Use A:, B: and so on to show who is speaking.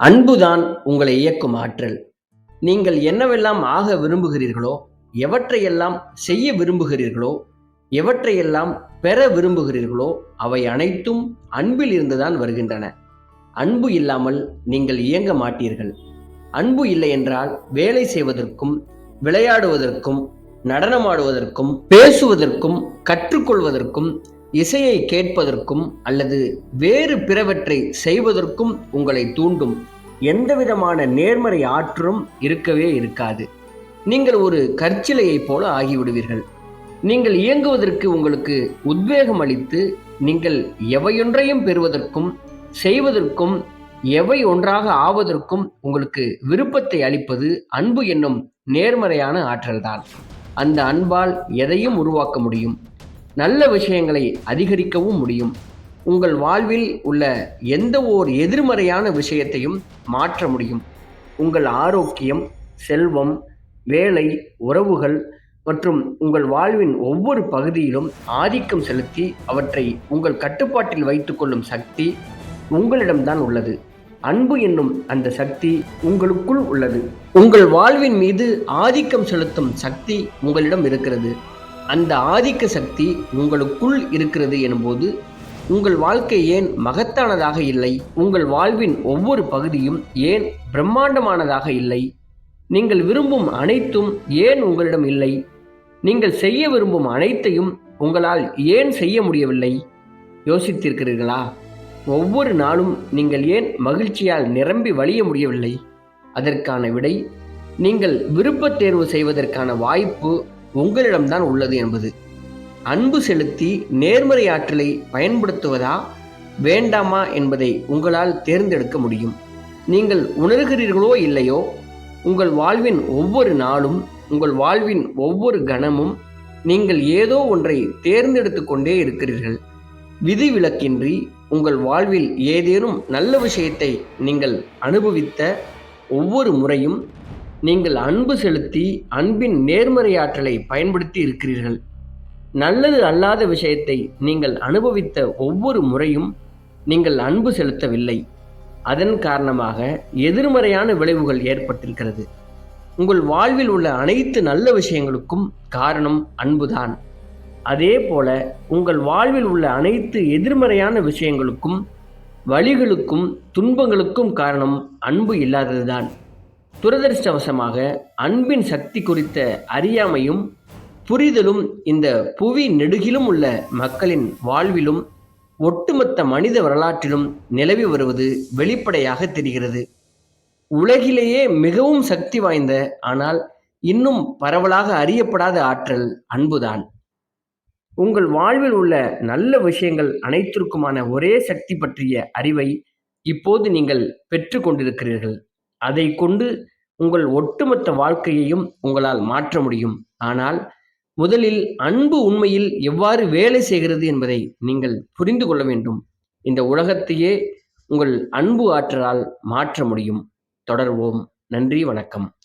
A: அன்புதான் உங்களை இயக்கும் ஆற்றல். நீங்கள் என்னவெல்லாம் ஆக விரும்புகிறீர்களோ எவற்றையெல்லாம் செய்ய விரும்புகிறீர்களோ எவற்றையெல்லாம் பெற விரும்புகிறீர்களோ அவை அனைத்தும் அன்பில் இருந்துதான் வருகின்றன. அன்பு இல்லாமல் நீங்கள் இயங்க மாட்டீர்கள். அன்பு இல்லை என்றால் வேலை செய்வதற்கும் விளையாடுவதற்கும் நடனமாடுவதற்கும் பேசுவதற்கும் கற்றுக்கொள்வதற்கும் இசையை கேட்பதற்கும் அல்லது வேறு பிறவற்றை செய்வதற்கும் உங்களை தூண்டும். எந்தவிதமான நேர்மறை ஆற்றும் இருக்கவே இருக்காது. நீங்கள் ஒரு கற்சிலையைப் போல ஆகிவிடுவீர்கள். நீங்கள் இயங்குவதற்கு உங்களுக்கு உத்வேகம் அளித்து நீங்கள் எவையொன்றையும் பெறுவதற்கும் செய்வதற்கும் எவை ஒன்றாக ஆவதற்கும் உங்களுக்கு விருப்பத்தை அளிப்பது அன்பு என்னும் நேர்மறையான ஆற்றல்தான். அந்த அன்பால் எதையும் உருவாக்க முடியும். நல்ல விஷயங்களை அதிகரிக்கவும் முடியும். உங்கள் வாழ்வில் உள்ள எந்த ஓர் எதிர்மறையான விஷயத்தையும் மாற்ற முடியும். உங்கள் ஆரோக்கியம் செல்வம் வேலை உறவுகள் மற்றும் உங்கள் வாழ்வின் ஒவ்வொரு பகுதியிலும் ஆதிக்கம் செலுத்தி அவற்றை உங்கள் கட்டுப்பாட்டில் வைத்துக்கொள்ளும் சக்தி உங்களிடம்தான் உள்ளது. அன்பு என்னும் அந்த சக்தி உங்களுக்குள் உள்ளது. உங்கள் வாழ்வின் மீது ஆதிக்கம் செலுத்தும் சக்தி உங்களிடம் இருக்கிறது. அந்த ஆதிக்க சக்தி உங்களுக்குள் இருக்கிறது எனும்போது உங்கள் வாழ்க்கை ஏன் மகத்தானதாக இல்லை? உங்கள் வாழ்வின் ஒவ்வொரு பகுதியும் ஏன் பிரம்மாண்டமானதாக இல்லை? நீங்கள் விரும்பும் அனைத்தும் ஏன் உங்களிடம் இல்லை? நீங்கள் செய்ய விரும்பும் அனைத்தையும் உங்களால் ஏன் செய்ய முடியவில்லை? யோசித்திருக்கிறீர்களா? ஒவ்வொரு நாளும் நீங்கள் ஏன் மகிழ்ச்சியால் நிரம்பி வழிய முடியவில்லை? அதற்கான விடை நீங்கள் விருப்பத் தேர்வு செய்வதற்கான வாய்ப்பு உங்களிடம்தான் உள்ளது என்பது. அன்பு செலுத்தி நேர்மறை ஆற்றலை பயன்படுத்துவதா வேண்டாமா என்பதை உங்களால் தேர்ந்தெடுக்க முடியும். நீங்கள் உணர்கிறீர்களோ இல்லையோ உங்கள் வாழ்வின் ஒவ்வொரு நாளும் உங்கள் வாழ்வின் ஒவ்வொரு கணமும் நீங்கள் ஏதோ ஒன்றை தேர்ந்தெடுத்து கொண்டே இருக்கிறீர்கள். விதிவிலக்கின்றி உங்கள் வாழ்வில் ஏதேனும் நல்ல விஷயத்தை நீங்கள் அனுபவித்த ஒவ்வொரு முறையும் நீங்கள் அன்பு செலுத்தி அன்பின் நேர்மறை ஆற்றலை பயன்படுத்தி இருக்கிறீர்கள். நல்லது அல்லாத விஷயத்தை நீங்கள் அனுபவித்த ஒவ்வொரு முறையும் நீங்கள் அன்பு செலுத்தவில்லை. அதன் காரணமாக எதிர்மறையான விளைவுகள் ஏற்பட்டிருக்கிறது. உங்கள் வாழ்வில் உள்ள அனைத்து நல்ல விஷயங்களுக்கும் காரணம் அன்புதான். அதே போல உங்கள் வாழ்வில் உள்ள அனைத்து எதிர்மறையான விஷயங்களுக்கும் வழிகளுக்கும் துன்பங்களுக்கும் காரணம் அன்பு இல்லாததுதான். துரதிருஷ்டவசமாக அன்பின் சக்தி குறித்த அறியாமையும் புரிதலும் இந்த புவி நெடுகிலும் உள்ள மக்களின் வாழ்விலும் ஒட்டுமொத்த மனித வரலாற்றிலும் நிலவி வருவது வெளிப்படையாக தெரிகிறது. உலகிலேயே மிகவும் சக்தி வாய்ந்த ஆனால் இன்னும் பரவலாக அறியப்படாத ஆற்றல் அன்புதான். உங்கள் வாழ்வில் உள்ள நல்ல விஷயங்கள் அனைத்திற்குமான ஒரே சக்தி பற்றிய அறிவை இப்போது நீங்கள் பெற்று கொண்டிருக்கிறீர்கள். அதை கொண்டு உங்கள் ஒட்டுமொத்த வாழ்க்கையையும் உங்களால் மாற்ற முடியும். ஆனால் முதலில் அன்பு உண்மையில் எவ்வாறு வேலை செய்கிறது என்பதை நீங்கள் புரிந்து கொள்ள வேண்டும். இந்த உலகத்தையே உங்கள் அன்பு ஆற்றலால் மாற்ற முடியும். தொடர்வோம். நன்றி வணக்கம்.